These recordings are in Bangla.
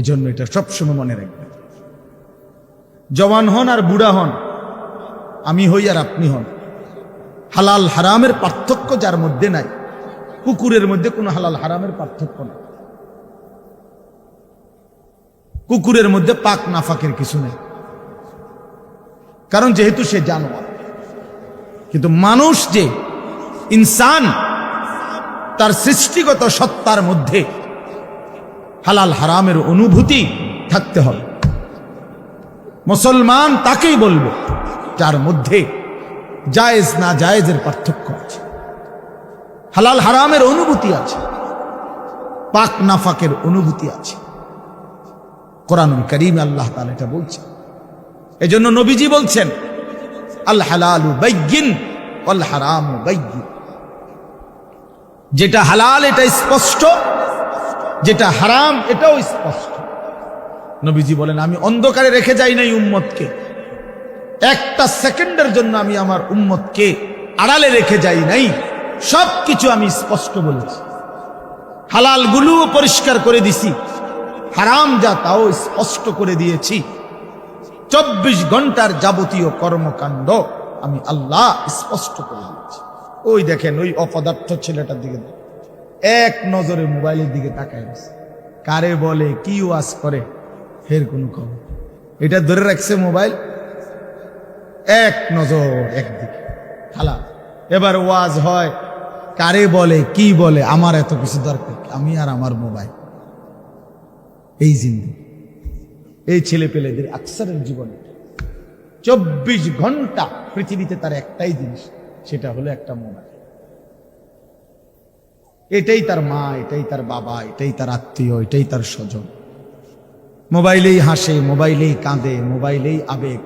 এজন্য এটা সবসময় মনে রাখবেন জওয়ান হন আর বুড়া হন, আমি হই আর আপনি হন। হালাল হারামের পার্থক্য যার মধ্যে নাই, কুকুরের মধ্যে কোনো হালাল হারামের পার্থক্য নাই। কুকুরের মধ্যে পাক নাফাকের কিছু নেই। কারণ যেহেতু সে জানোয়ার, কিন্তু মানুষ যে ইনসান, তার সৃষ্টিগত সত্তার মধ্যে হালাল হারামের অনুভূতি থাকতে হবে। মুসলমান তাকেই বলব, যার মধ্যে জায়েজ না জায়েজের পার্থক্য আছে। হালাল হারামের অনুভূতি আছে, পাক নাফাকের অনুভূতি আছে। কোরআনুল করিম আল্লাহ তাআলা এটা বলছে এজন্য নবীজি বলছেন, আল হালালু বাইয়িন ওয়াল হারামু যেটা হালাল, এটা স্পষ্ট। যেটা হারাম, এটাও স্পষ্ট। নবীজি বলেন, আমি অন্ধকারে রেখে যাই নাই উম্মতকে। একটা সেকেন্ডের জন্য আমি আমার উম্মতকে আড়ালে রেখে যাই নাই। সব কিছু আমি স্পষ্ট বলেছি। হালাল গুলোও পরিষ্কার করে দিছি। হারাম যা তাও স্পষ্ট করে দিয়েছি। চব্বিশ ঘণ্টার যাবতীয় কর্মকাণ্ড আমি আল্লাহ স্পষ্ট করে দিয়েছি। ওই দেখেন, ওই অপদার্থ ছেলেটার দিকে। এক নজরে মোবাইলের দিকে তাকায় গেছে কারে বলে, কি ওয়াজ করে? ফের কোনো খবর। এটা ধরে রাখছে মোবাইল। এক নজর একদিকে। খালা, এবার ওয়াজ হয়, কারে বলে, কি বলে? আমার এত কিছু দরকার আমি আর আমার মোবাইল। এই জিন্দি। এই ছেলে পেলেদের আকসারের জীবনে চব্বিশ ঘণ্টা পৃথিবীতে তার একটাই জিনিস, সেটা হলো একটা মোবাইল। এটাই তার মা, এটাই তার বাবা, এটাই তার আত্মীয়, এটাই তার স্বজন। মোবাইলেই হাসে, মোবাইলেই কাঁদে, মোবাইলেই আবেগ।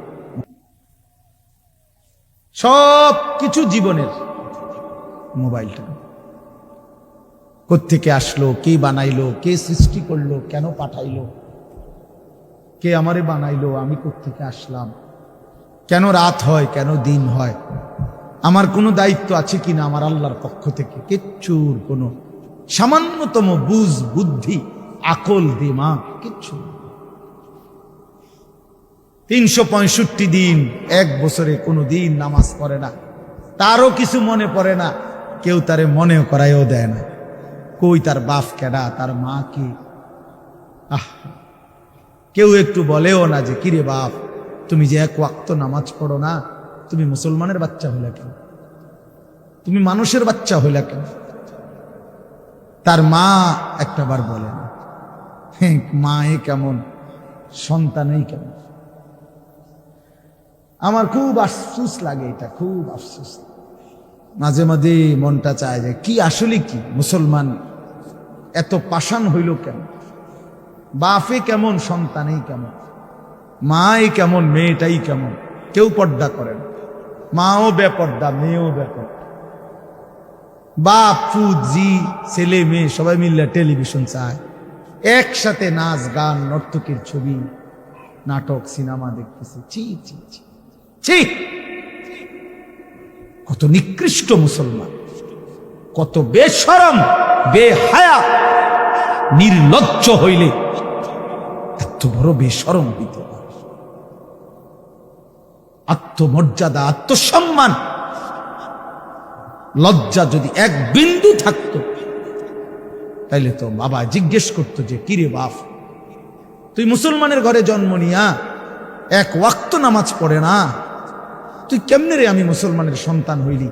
সব কিছু জীবনের মোবাইলটা। কোত্থেকে আসলো, কে বানাইলো, কে সৃষ্টি করল, কেন পাঠাইলো? কে আমারে বানাইলো, আমি কোত্থেকে আসলাম? কেন রাত হয়, কেন দিন হয়? আমার কোনো দায়িত্ব আছে কিনা আমার আল্লাহর পক্ষ থেকে? কিচ্ছুর কোনো। সামান্যতম বুঝ, বুদ্ধি, আকল, দিমাগ, কিচ্ছু তিনশো পঁয়ষট্টি দিন, এক বছরে কোনো দিন নামাজ পড়ে না। তারও কিছু মনে পড়ে না। কেউ তারে মনেও করায়ও দেয় না। কই তার বাপ কেডা, তার মা কি? আহ! কেউ একটু বলেও না যে, কিরে বাপ, তুমি যে এক ওয়াক্ত নামাজ পড়ো না তুমি মুসলমানের বাচ্চা হইলা কেন? তুমি মানুষের বাচ্চা হইলা কেন? তার মা একটা বার বলে না হ্যাঁ মা এ কেমন, সন্তানই কেমন? আমার খুব আফসুস লাগে এটা, খুব আফসুস। মাঝে মাঝে মনটা চায় যে কি আসলে কি? মুসলমান এত পাষাণ হইল কেন? বাপে কেমন, সন্তানেই কেমন? মাই কেমন, মেয়েটাই কেমন? কেউ পর্দা করে না। মাও বেপর্দা, মেয়েও বেপর্দা। বাপ ফুদ জি, ছেলে, মেয়ে, সবাই মিললে টেলিভিশন চায়। একসাথে নাচ, গান, নর্তকীর ছবি, নাটক, সিনেমা দেখতেছে। ছি ছি ছি ছি। কত নিকৃষ্ট মুসলমান, কত বেশরম, বেহায়া, নির্লজ্জ হইলে এত বড় বেশরম হইতে আত্মমর্যাদা, আত্মসম্মান। লজ্জা যদি এক বিন্দু থাকতো, তাইলে তো বাবা জিজ্ঞেস করতো যে, কিরে বাপ, তুই মুসলমানের ঘরে জন্ম নিয়া, এক ওয়াক্ত নামাজ পড়ে না? তুই কেমনে রে আমি মুসলমানের সন্তান হইলি?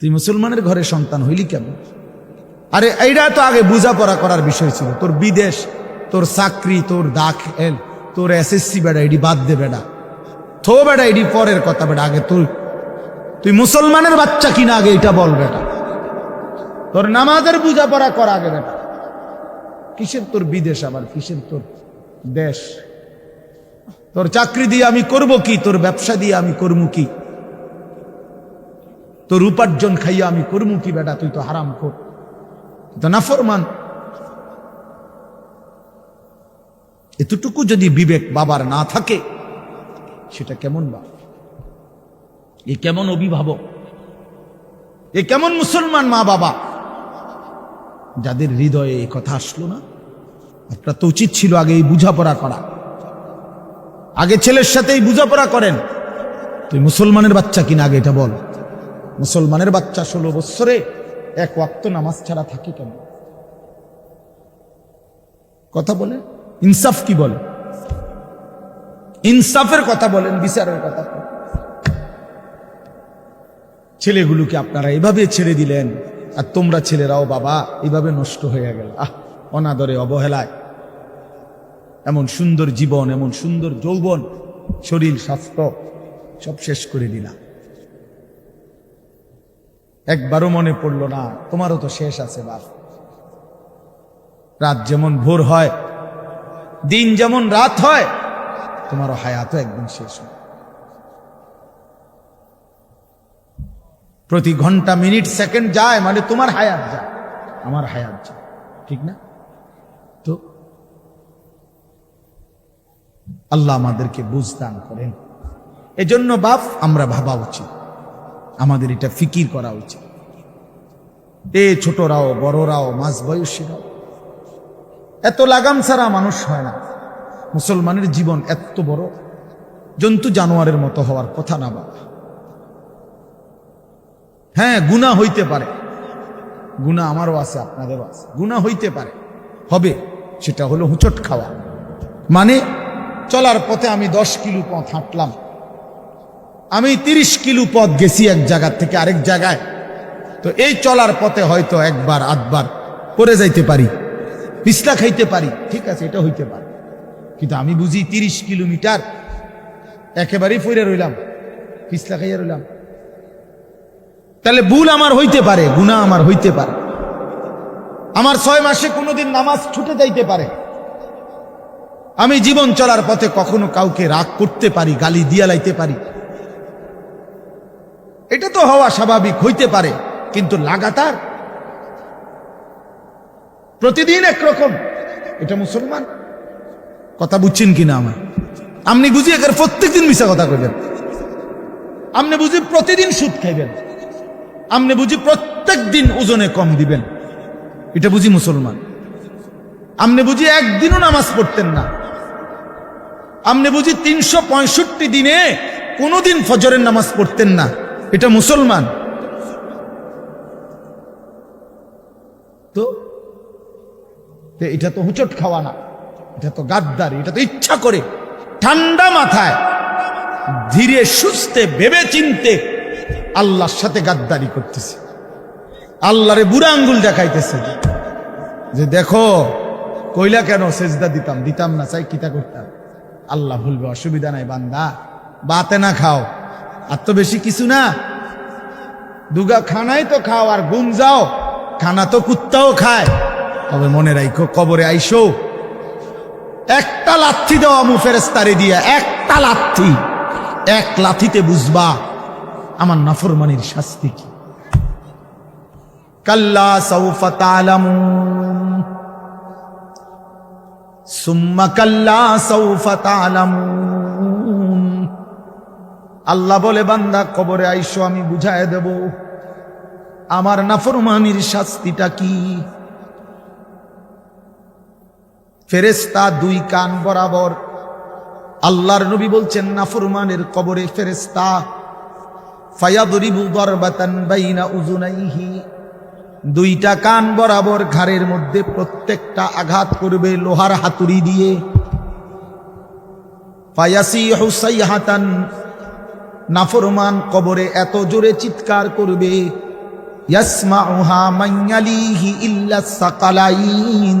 তুই মুসলমানের ঘরে সন্তান হইলি কেমন আরে এইটা তো আগে বোঝাপড়া করার বিষয় ছিল। তোর বিদেশ, তোর চাকরি, তোর দাখেল তোর এসএসসি বেড়া এডি বাদ দে বেড়া থো বেড়া এডি পরের কথা বেড়া আগে তুই। তুই মুসলমানের বাচ্চা কিনা আগে এটা বল বেটা। তোর নামাজের বোঝাপড়া কর আগে বেটা। কিসের তোর বিদেশ আবার? কিসের তোর দেশ? তোর চাকরি দিয়ে আমি করব কি? তোর ব্যবসা দিয়ে আমি করব কি? তোর উপার্জন খাইয়া আমি করব কি বেটা? তুই তো হারাম কর তো নাফরমান। এতটুকু যদি বিবেক বাবার না থাকে, সেটা কেমন বা? এ কেমন অভিভাবক? এ কেমন মুসলমান মা বাবা? যাদের হৃদয়ে এই কথা আসলো না, আপনার তো উচিত ছিল আগে এই বুঝাপড়া করা। আগে ছেলের সাথেই বুঝাপড়া করেন। তুই মুসলমানের বাচ্চা কিনা আগে এটা বল। মুসলমানের বাচ্চা ষোলো বৎসরে এক ওয়াক্ত নামাজ ছাড়া থাকে কেন? কথা বলে। ইনসাফ কি বলে? ইনসাফের কথা বলেন, বিচারের কথা। ছেলেগুলোকে আপনারা এভাবে ছেড়ে দিলেন, আর তোমরা ছেলেরাও বাবা, এভাবে নষ্ট হয়ে গেল। আহ, অনাদরে অবহেলায়। এমন সুন্দর জীবন, এমন সুন্দর যৌবন, শরীর, স্বাস্থ্য, সব শেষ করে দিলাম। একবারও মনে পড়ল না, তোমারও তো শেষ আছে বাপ। রাত যেমন ভোর হয় দিন যেমন রাত হয়, তোমারও হায়াতও একদিন শেষ হয়। প্রতি ঘণ্টা, মিনিট, সেকেন্ড যায় মানে তোমার হায়াত যায়, আমার হায়াত যায়, ঠিক না? তো আল্লাহ আমাদেরকে বুঝদান করেন। এজন্য বাপ, আমরা ভাবা উচিত, আমাদের এটা ফিকির করা উচিত। এ ছোটরাও, বড়রাও মাঝ বয়সীরাও এত লাগাম ছাড়া মানুষ হয় না। মুসলমানের জীবন এত বড়, জন্তু জানোয়ারের মতো হওয়ার কথা না বাবা। হ্যাঁ গুণা হইতে পারে। গুণা আমারও আছে, আপনাদেরও আছে। গুণা হইতে পারে। হবে, সেটা হলো হুঁচট খাওয়া। মানে চলার পথে আমি দশ কিলো পথ হাঁটলাম। আমি তিরিশ কিলো পথ গেছি এক জায়গা থেকে আরেক জায়গায়। তো এই চলার পথে হয়তো একবার, আধবার পরে যাইতে পারি। পিছলা খাইতে পারি। ঠিক আছে, এটা হইতে পারে। কিন্তু আমি বুঝি তিরিশ কিলোমিটার একেবারেই ফিরে রইলাম। পিছলা খাইয়া রইলাম। তাহলে ভুল আমার হইতে পারে গুণা আমার হইতে পারে। আমার ছয় মাসে কোনোদিন নামাজ ছুটে যাইতে পারে। আমি জীবন চলার পথে কখনো কাউকে রাগ করতে পারি, গালি দিয়া লাইতে পারি। এটা তো হওয়া স্বাভাবিক, হইতে পারে। কিন্তু লাগাতার প্রতিদিন একরকম। এটা মুসলমান? কথা বুঝছেন কিনা আমার? আপনি বুঝি একের প্রত্যেকদিন মিশা কথা কইবেন। আপনি বুঝি প্রতিদিন সুদ খাইবেন। আপনি বুঝি প্রত্যেক দিন ওজনে কম দিবেন। এটা বুঝি মুসলমান? আপনি বুঝি একদিনও নামাজ পড়তেন না। আপনি বুঝি তিনশো পঁয়ষট্টি দিনে কোনোদিন ফজরের নামাজ পড়তেন না। এটা মুসলমান? তো এটা তো হুচট খাওয়া না, এটা তো গাদ্দারি, এটা তো ইচ্ছা করে। ঠান্ডা মাথায়, ধীরে সুস্থে ভেবে চিনতে আল্লাহর সাথে গাদ্দারি করতেছে। আল্লাহরে বুড়া আঙ্গুল দেখাইতেছে যে দেখো, কইলা কেন সেজদা দিতাম? দিতাম না, চাই কিতা করতাম? আল্লাহ ভুলবে অসুবিধা নাই বান্দা, বাতে না খাও। আর তো বেশি কিছু না। দুগা খানাই তো খাও আর গুম যাও, খানা তো কুত্তাও খায়। তবে মনে রাখো কবরে আইসো। একটা লাথি দাও আমু ফেরেস্তারে দিয়া, একটা লাথি। এক লাথিতে বুঝবা, আমার নাফরমানির শাস্তি কি? কাল্লা সৌফা সুম্মা কাল্লা সৌফা আল্লাহ বলে, বান্দা, কবরে আইসো, আমি বুঝায় দেব। আমার নাফরমানির শাস্তিটা কি? ফেরেস্তা দুই কান বরাবর। আল্লাহর নবী বলছেন নাফরমানের কবরে ফেরেস্তা ফায়াদরিবু দরবাতান বাইনা উজুনাইহি দুইটা কান বরাবর ঘাড়ের মধ্যে প্রত্যেকটা আঘাত করবে লোহার হাতুড়ি দিয়ে। ফায়াসি হুসাইহাতান নাফরমান কবরে এত জোরে চিৎকার করবে, ইয়াসমাউহা মাইয়ালিহি ইল্লা সাকালাইন।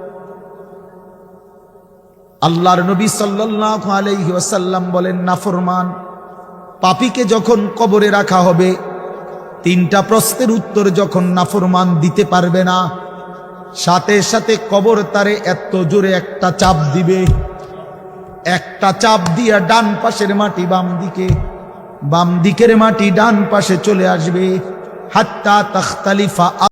আল্লাহর নবী সাল্লাল্লাহু আলাইহি ওয়াসাল্লাম বলেন নাফরমান পাপীকে যখন কবরে রাখা হবে, তিনটা প্রশ্নের উত্তর যখন নাফরমান দিতে পারবে না, সাথে সাথে কবর তারে এত জোরে একটা চাপ দিবে। একটা চাপ দিয়া ডান পাশের মাটি বাম দিকে, বাম দিকের মাটি ডান পাশে চলে আসবে। হাত্তা তখতালিফা